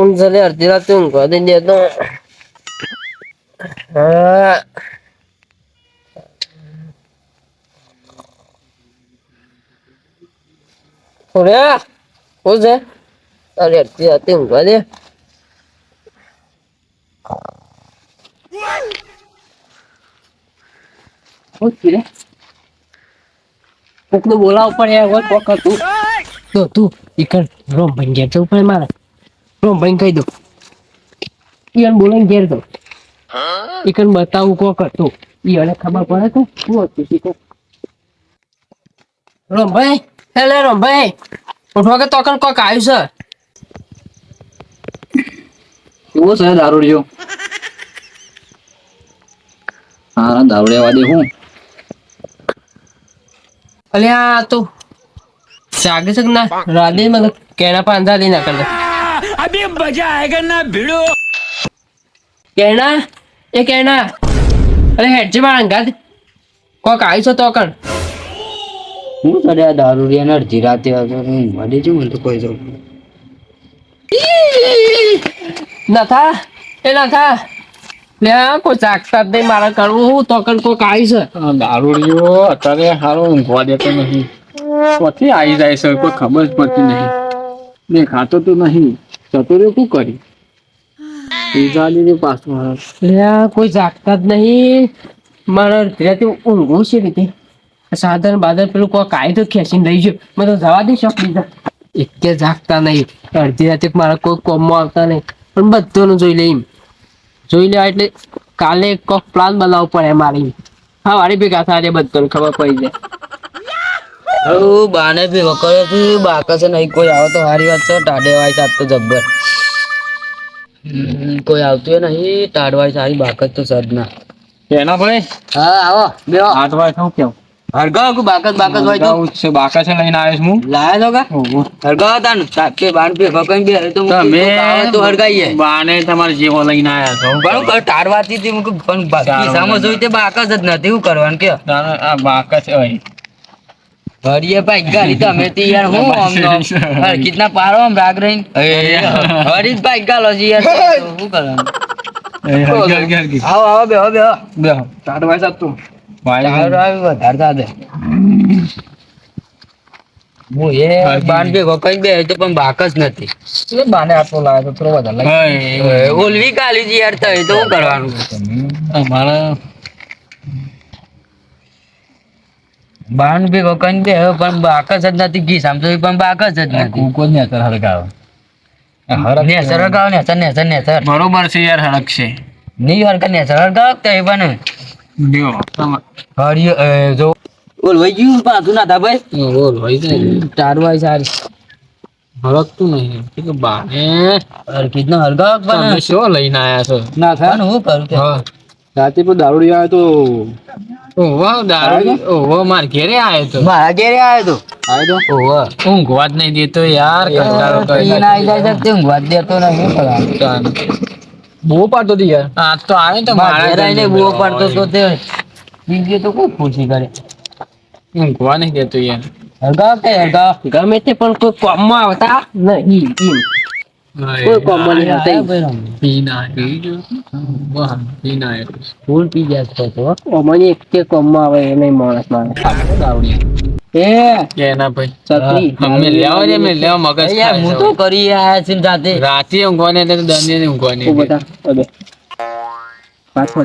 પુંજલે અડધી રાતે ઊંઘવા દઈ દે તો. હા. ઓરે શું છે? અરે અડધી રાતે ઊંઘવા દે. શું થયું રે? કોકનું બોલાવ પણ હોય કોક હતું. તો તું ઈકડ રોમ ઘેર જવું પડે મારે. રોમ ભાઈ કહી દો ઈયન બોલાઈને ઘેર દો ઈકન બતાવું કોક હતું. ઈયને ખબર પડે તો શું હતું શીખો રોમભાઈ હેલે રોમભાઈ. ઉઠવા કે તોકન કોક આવ્યું છે? કેવો છે દારૂડિયો? હા દારૂડિયા વાદે હું? અલ્યા તો જાગે છે કે ના? રાધે મતલબ કેણા પાંદા લઈ ના કરે अभी मजा आएगा ना भिड़ो કેણા એ કેણા અરે હેડ છે મારા અંગાત કોક આવ્યું છે તોકન હું કરે આ દારૂડિયા ને અડધી રાતે આવતો હું વાદે છું મને તો કોઈ જાઉં નથા એ નથા લે આ કોઈ જાગતા જ નહીં મારે કરવું હું તોકન કોક આવ્યું છે દારૂડિયો અત્યારે સારો ઊંઘવા દેતો નહીં ક્યાંથી આવી જાય છે કોઈ ખબર જ પડતી નહીં દેખાતો તો નહીં જતો રહ્યો શું કરી. લે, કોઈ જાગતા જ નહીં. મારે ત્યાંથી ઊંઘું છે રીતે સાધન બાદર પેલું કોક કાયદો ખેંચીને લઈ ગયો. મેં તો જવા દઈ શોખ લીધા એકે જાગતા નહીં. અડધી રાતે મારા કોઈ કોમમાં આવતા નહીં. પણ બધાનું જોઈ લઈ જોઈ લેવા એટલે કાલે કોક પ્લાન બનાવવો પડે મારે. હા વાળી ભેગા થાય બધાને ખબર પડી જાય. બાને ભી વકરે થી બાકસ નહીં કોઈ આવે તો હારી વાત છે ટાડે વાય સાત તો જબ્બર. કોઈ આવતું નહીં ટાડવાય સારી બાકત તો સદ ના એના ભાઈ? હા આવો બેહો. આઠ વાગે શું કેવું? હરગાવ કે બાકત બાકત હોય તો. છે બાકા છે લઈને આવ્યો છું હું. લાયા તો કા? હરગાવ હતા ને સાચે બાણ પે ભકન બે તો તમે તો હરગાઈએ. બાને તમારે જેવો લઈને આવ્યા છો. બરોબર ટાળવાતી હતી મુક પણ ખિસ્સામાં જોઈ તે બાકસ જ નથી શું કરવાનું કે? આ બાકા છે. હરિયે ભાઈ ગાલી તો અમે તો યાર હું આમ નો હર કિતના પારો આમ રાગ રહીન? હરી ભાઈ ગાલો છે યાર શું હરગી. આવો આવો બે બે બે. તાર ભાઈ સાત તું. ભાઈ આવી વધારે થાતે હું એ બાન બે કઈ બે તો પણ બાકસ નથી. એ બાને આટલો લાવ્યો તો થોડો વધારે ઓલવી ગાલી છે યાર તો એ તો શું કરવાનું? અમારા બાણ ભી કોકન દે પણ બાકસ જ નથી ઘી સમજો પણ બાકસ જ નથી. કૂકો ને અત્યારે હરગાવ. હરક હરગ ને સર ગાવ ને સર ને સર ને સર બરોબર છે યાર હરક છે. નહીં હરક ને સર ગાવ તો એ પણ. જો હરી જો. ઓલ વઈ ગયું પાછું ના થા ભાઈ બોલ વઈ જાય. તારવાય સારી. હરકતું નહીં. કે બાને. હર કિતના હરગાવ પણ. શું લઈને આયા છો? ના થાય હું કરું કે? હા. રાતે પણ દારૂડી આવે તો ઓહો દારૂ ઓહો માર ઘેરે આયો તો. મારા ઘેરે આવ્યો તો? આવ્યો તો? ઓહો ઊંઘવા જ નહીં દેતો યાર કંટાળો કરી ઈ ના જાય છે હું વાત દેતો નહીં શું બહુ પાડતો હતી યાર. આ તો આવે તો મારા ઘેર આવીને બુઓ પાડતો તો તે. બીજે તો કોઈ ખુશી કરે. ઊંઘવા નહીં દેતો યાર. હરગાવ કે હરગાવ ગમે તે પણ કોઈ કોમમાં આવતા? નહીં. કોઈ કોમમાં નહીં આવતા ઈમ. પીના પી વાહ પીના એ ફૂલ પી જાય છે તો ઓમાની એક કે કોમમાં આવે એ માણસ મારે દારૂડી એ કે ભાઈ છત્રી અમે લેવા દે મેં લેવા મગજ યાર હું તો કરી આયા છે જાતે રાતે ઊંઘવાની તો દંડે નહીં ઊંઘવાની બધા અબે પાછો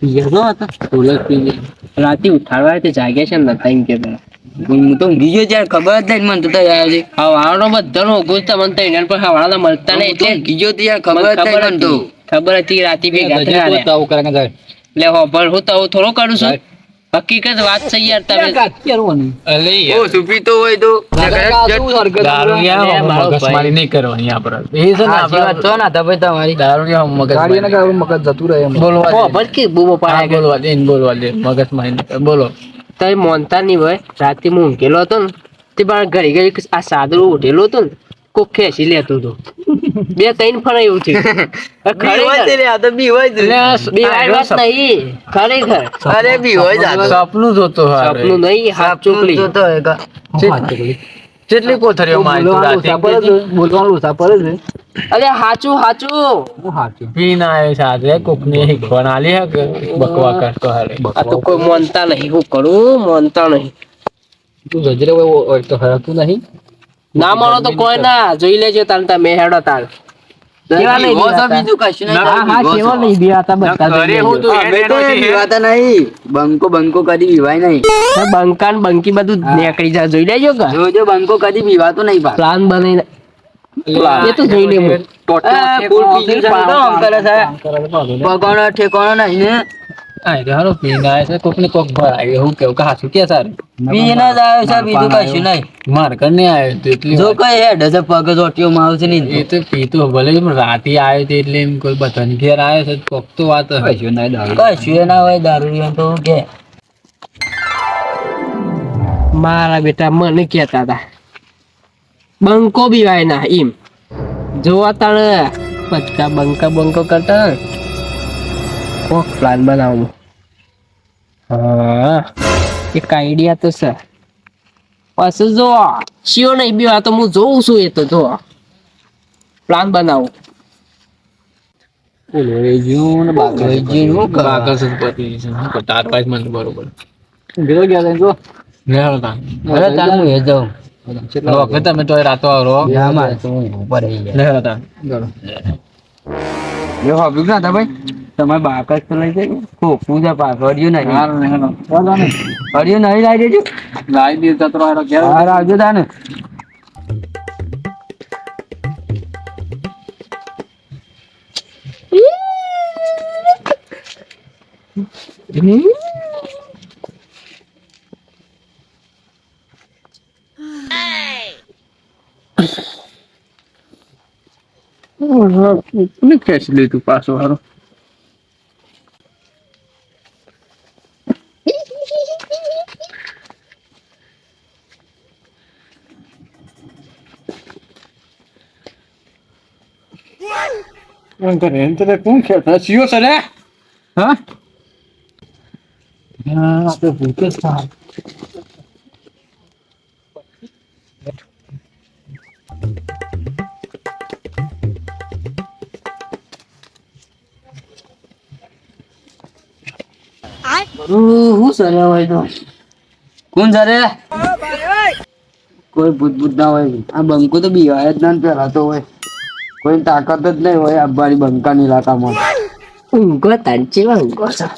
પી ગયો હતો ફૂલ પી ગયા રાતે ઉઠાડવા તે જાગ્યા છે ને એમ કે પેલા હું તો ઊંઘી ગયો ત્યારે ખબર જ નહીં મને તો આવ્યો છે. હવાળાનો બધાનો ઓગું તમને તો એના પર હવાળાના મળતા નહીં એટલે ઊંઘી ગયો તો ખબર જ નહીં મને તો. ખબર હતી રાતે ભેગા તો હું થોડો કરું છું. હકીકત વાત છે યાર તમે. ઓ સુપી તો હોય તો. દારૂડિયા અરે મારો મગજમારી નહીં કરવાની આપણે એ છે ને સાચી વાત આપણે ના તમે તમારી. દારૂડિયા મગજમારી. બોલવા દે. હોભળ કે બૂમો હા, પાડે બોલવા દે બોલવા દે મગજમારી બોલો. તમે મોનતા નહીં હોય. રાતે હું ઊંઘેલો હતો ને તે મારા ઘડી ઘડી આ સાદડું ઉઠેલું હતું ને કોક ખેંચી લેતું હતું. બે ત્રણ ફળ એવું છે. ખરેખર. અરે બી હોય સપનું જોતો સપનું નહીં હાથ ચોકલી. જોતો હોય કેટલી કોથળીઓ મારી તું રાતે? બોલવાનું પડે છે. અરે હાચું હાચું. હું સાચું પીને આવે સાથે કોકને શીખવાન. આલી હક બકવા કરતો હાલે. આ તો કોઈ માનતા નહીં હું કરું? માનતા નહીં. તું ગજરે હોય તો હરતું નહીં. ના માનો તો કોઈ ના. જોઈ લેજો તાર તાર. તું હેડ છે. બંકો બંકો કદી વિવાય નહીં. આ બંકા ને બંકી બધું નીકળી જાય. જોઈ લેજો કે? જોજો બંકો કદી વિવાતો નહીં પ્લાન બનાવીને એ તો જોઈ ઠેકોણો નહીં ને. હારો પીને આવે છે કોક ને કોક ભરાય એવું કેવું કે કે સારું પીને જ આવ્યો છે બીજું કશું નહીં. માર કર ને આવ્યો તો એટલે જો કઈ હેડ છે પગ ચોટીઓ માં આવશે નહીં એ તો પીતો ભલે પણ રાતે આવ્યો તો એટલે એમ કોઈ બધાને ઘેર આવ્યો છે કોક તો વાત કશું નહીં દારૂ કશું એ ના હોય દારૂ તો કે. મારા બેટા મને કહેતા હતા બંકો બીવાય ના એમ. જોવા તાણે બધા બંકા બંકો કરતા. કોક પ્લાન બનાવું. હા એક આઈડિયા તો છે. પછી જો શિયો નહીં બીવા તો હું જોઉં છું એ તો જો. પ્લાન બનાવું. તમે તો રાતો આવો ના ભાઈ. તમારે બાકસ તો લઈ જાય ખોખું છે પાછું હરિયું નહીં. હરિયું નહીં. લાવી દેજો. લાવી દે તતરો હાર આવજો તા ને લીધું પાછો હારો કોણ ખેતા સીઓ સરે હા આપણે ભૂકે સાહેબ હું સરે હોય તો કોણ સરે કોઈ ભૂત ભૂત ના હોય આ બંકો તો બીવાય જ ના ને પેલા તો હોય કોઈ તાકાત જ નહીં હોય આબારી બંકાની ઇલાકામાં ઊંઘો તાન ચેવા ઊંઘો છો?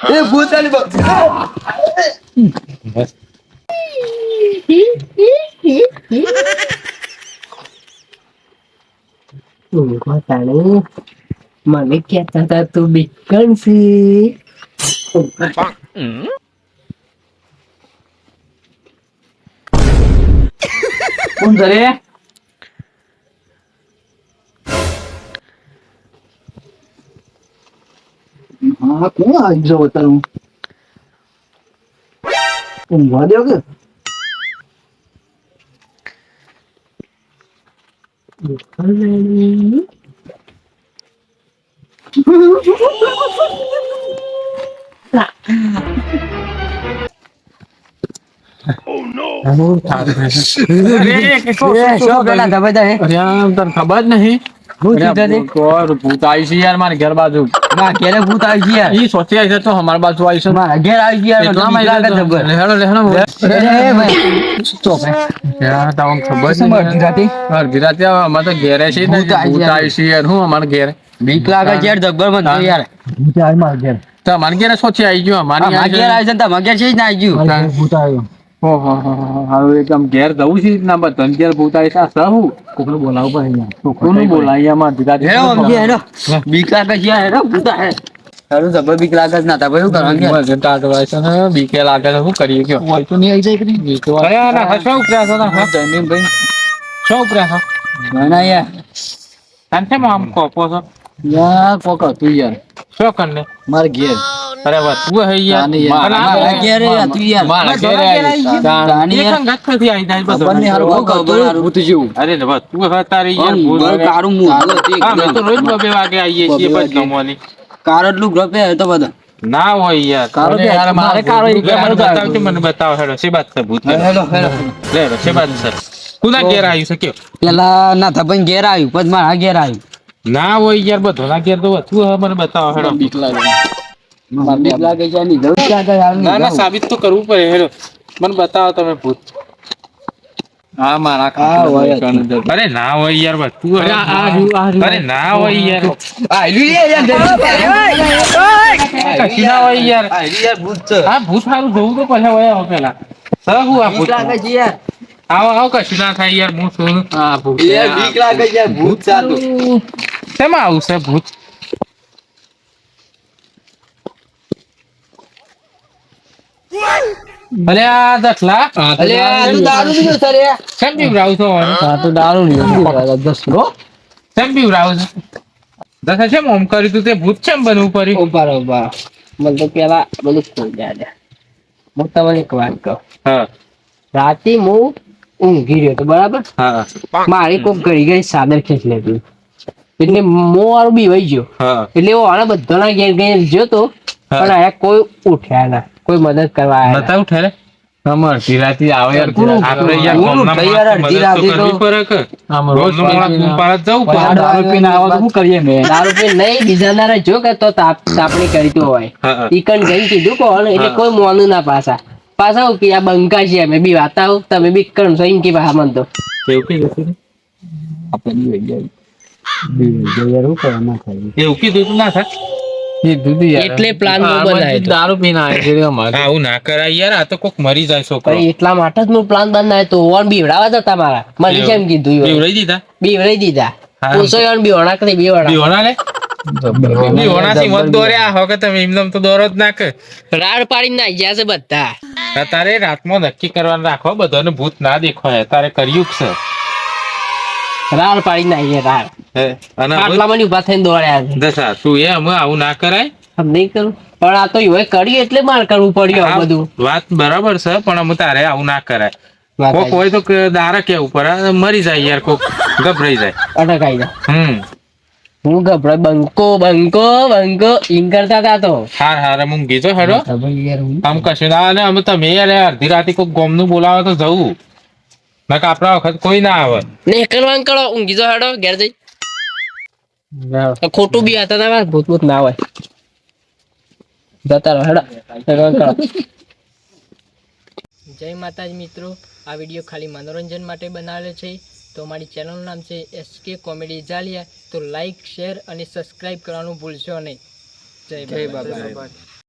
એ ભૂતાની ઊંઘો તાણે. મને કહેતા હતા તું બિકણ છે. કોણ સરે હા કોણ આવી જાવ તારું ઊંઘવા દો કે શું પેલા ધબે ધબે અરે આમ તને ખબર જ નહીં ભૂત ભૂત આવી છે યાર મારી ઘર બાજુ. ના ઘેરે ભૂત આવી છે યાર. ઈ સોચી આવી છે તો અમારી બાજુ આવી છે. મારા ઘેર આવી છે યાર લાગે એ ભાઈ. ચો ભાઈ? યાર તમને ખબર છે અડધી રાતે? અડધી રાતે હવે અમારે તો ઘેરે છે ને ભૂત આવી ભૂત જાય. આવી છે યાર. હું અમારે ઘેર. બીક લાગે છે યાર જબ્બર મને યાર. ભૂત આવી મારા ઘેર. તો અમારે સોચી આવી ગયો અમારી મારા ઘેર આવી છે ને તમારા ઘેર છે જ ના આવી ગયું. ભૂત આવ્યો. ઓહો હવે એકદમ ઘેર જવું છે ના ધન ઘેર છે આ સહુ કોકને બોલાવું પડે અહીંયા. કોકને બોલાવી. માં દીકા હે સમજી હેરો બીક લાગે છે હેરો ભૂત આવે હેરો જબ્બર બીક લાગે છે ના તા ભાઈ શું કરવાનું? મજે ટાટવાય છે ને બીકે લાગે છે. શું કરીએ કયો? હોય તો નહીં આવી જાય કે બીક તો અરે ના હસો ઉપરા છો ના જમીન ભાઈ. શું ઉપરા છો? ના, ના યાર. અંતે આમ કોપો છો? યાર કોકો તું યાર. શું કરને? મારા ઘેર. અરે તું હે યાર. તાની યાર. અને આ મારા ઘેરે હતું યાર. મારા ઘેરે આવી છે. તાની એક યાર. અંગતથી આવી જાય બધો. ખબર હારું કોક હતું ભૂત જેવું. અરે ને બસ તું હવે તારી યાર. ભૂલ બળ હવે. કાળું મોઢું અમે તો રોજ બબે વાગે આવીએ છીએ બબે પછી વાગે. એટલું ગ્રપે હતો બધા. ના હોય યાર. કારો કે યાર મારે કારો મને બતાવો. હેડો શી વાત છે ભૂત? હેડો. હેલો હેલો લે હેડો વાત છે? કુના ઘેર આવ્યું છે કયો? પેલા ના થપન ઘેર આવ્યું પછી મારા ઘેર આવ્યું ના હોય યાર બધો ના ઘેર તો વધુ મને બતાવો હેડો. બીક લાગે. બીક લાગે છે એની જવું ક્યાં ગઈ હાલ ના ના સાબિત તો કરવું પડે હેડો મને બતાવો તમે ભૂત હા મારા હા, હોય જ. ખાતા અરે ના હોય યાર બધું અરે આ- આ રહ્યું, આ રહ્યું. અરે ના હોય યાર આયલું રે યાર કશું ના હોય યાર યાર ભૂત છે આ ભૂત સારું જોવું તો પછી હોય હવે પેલા સર હું આ બીક ભૂત લાગે છે યાર આવો આવો કશું ના થાય યાર હું છું આ ભૂત. યાર બીક લાગે છે યાર ભૂત સાતું શેમાં આવશે ભૂત અરે આ દખલા અલે આ તો દારૂ પીધો સર યાર કેમ પીવડાવું છો? હવે? તો દારૂ નહીં દસરો કેમ પીવડાવું છો? દસા છે ઓમ કર્યું તું તે ભૂત છે બનવું પડ્યું? ઊભા રહો, ઊભા મને તો પેલા બધું ખોલ દે દે હું તમને એક વાત કહું. હા. રાતે હું ઊંઘી રહ્યો હતો બરાબર? હા. મારી કોક ઘડી ગઈ સાદર ખેંચ લેતી. એટલે મો વાળું બી વહી ગયો. હા. એટલે હું આના બધાના ઘેર ઘેર ગયો તો પણ અહીંયા કોઈ ઉઠ્યા ના. કોઈ મદદ કરવા આયા નતા ઉઠે રે અમાર ધીરાથી આવે યાર આપણે યાર યાર, અડધી તો રાતે તો- પડે કે? રોજનું માણસ જવું પડે. દારૂ પીને આવો તો શું કરીએ મે દારૂ પી નહીં બીજા ના જો કે તો તાપ તાપણી કરી તો હોય. ઈકન ગઈ કીધું કોણ? એટલે કોઈ મોનું ના પાછા પાછા હું કે આ બંકા છે અમે બી વાત આવો. તમે બી કણ એમ કે બા મન તો. કેવું તું ને? આપણે બી વઈ જાય બી વઈ જાય યાર શું કરવા ના થાય. એવું કીધું તું ના થાય? એટલે પ્લાન નો બનાવ્યો દારૂ પીને આવે છે અમારે આવું ના કરાય યાર આ તો કોક મરી જાય છોકરો. એટલા માટે જ હું પ્લાન બનાવ્યો તો ઓન બીવડાવા જતા મારા મને કેમ કીધું બીવડાઈ દીધા? બીવડાઈ દીધા. પૂછો યાર બીવડા કરી બીવડા બીહોણા લે. બીહોણાથી મત દોર્યા હો તમે તો દોરો જ નાખ. રાડ પાડીને નાઈ ગયા છે બધા. તારે રાતમાં નક્કી કરવાનું રાખો બધાને ભૂત ના દેખાય. તારે કર્યું જ છે. રાડ પાડીને ગયા રાડ. હે, અને હવે આટલામાં ઊભા થઈને દોડ્યા દશા તું એ અમે આવું ના કરાય. આમ નહીં કરું. પણ આ તો હોય કર્યું એટલે માર કરવું પડ્યું આ બધું. વાત બરાબર છે પણ અમે તારે આવું ના કરાય. કોક હોય તો દારા કેવું પડે મરી જાય યાર કોક ગભરાઈ જાય. અટકાઈ જાય હમ. હું ગભરાય? બંકો બંકો બંકો. એમ કરતા હતા તો. હાર હાર હું ગીતો હેડો. આમ કશું ના અને અમે તમે યાર અડધી રાતે કોક ગોમનું બોલાવે તો જવું. નક આપણા વખત કોઈ ના આવે. ને કરવાનું કરો ઊંઘી જો હેડો ઘેર જઈ. ખોટું બી આતા તા ભૂત ભૂત ના હોય. જતા રહો હેડો. જય માતાજી મિત્રો આ વીડિયો ખાલી મનોરંજન માટે બનાવેલો છે. તો અમારી ચેનલનું નામ છે એસકે કોમેડી જાલિયા તો લાઈક શેર અને સબસ્ક્રાઇબ કરવાનું ભૂલશો નહીં. જય બાબા.